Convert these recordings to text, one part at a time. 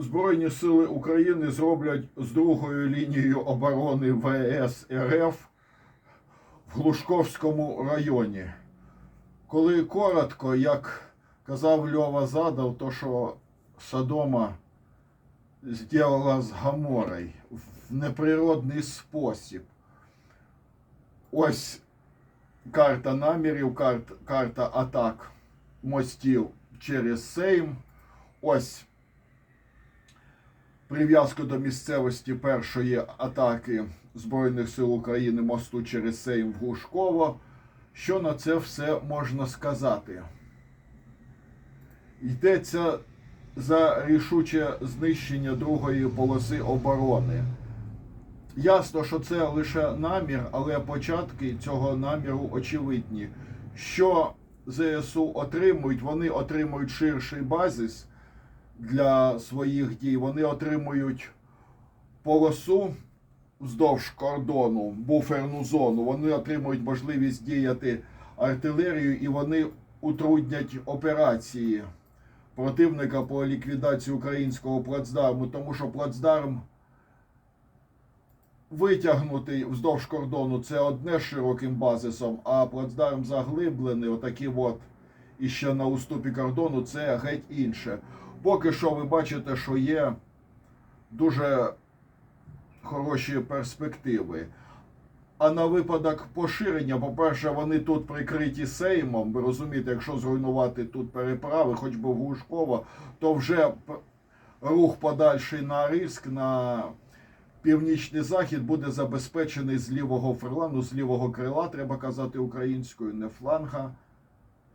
Збройні сили України зроблять з другою лінією оборони ВС РФ в Глушковському районі. Коли коротко, як казав Льова Задав, то що Содома зробила з Гаморой в неприродний спосіб. Ось карта намірів, карт, карта атак мостів через Сейм. Ось прив'язку до місцевості першої атаки Збройних сил України мосту через Сейм в Глушково. Що на це все можна сказати? Йдеться за рішуче знищення другої полоси оборони. Ясно, що це лише намір, але початки цього наміру очевидні. Що ЗСУ отримують, вони отримують ширший базис для своїх дій. Вони отримують полосу вздовж кордону, буферну зону. Вони отримують можливість діяти артилерією і вони утруднять операції противника по ліквідації українського плацдарму, тому що плацдарм витягнутий вздовж кордону це одне з широким базисом, а плацдарм заглиблений, отакий от, і ще на уступі кордону, це геть інше. Поки що ви бачите, що є дуже хороші перспективи. А на випадок поширення, по-перше, вони тут прикриті сеймом. Ви розумієте, якщо зруйнувати тут переправи, хоч би в Глушково, то вже рух подальший на риск на північний захід буде забезпечений з лівого ферлану, з лівого крила, треба казати українською, не фланга.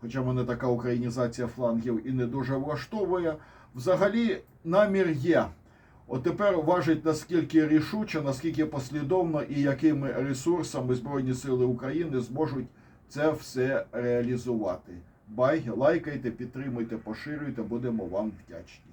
Хоча мене така українізація флангів і не дуже влаштовує. Взагалі, намір є. От тепер важить наскільки рішуче, наскільки послідовно і якими ресурсами Збройні Сили України зможуть це все реалізувати. Бай, лайкайте, підтримуйте, поширюйте, будемо вам вдячні.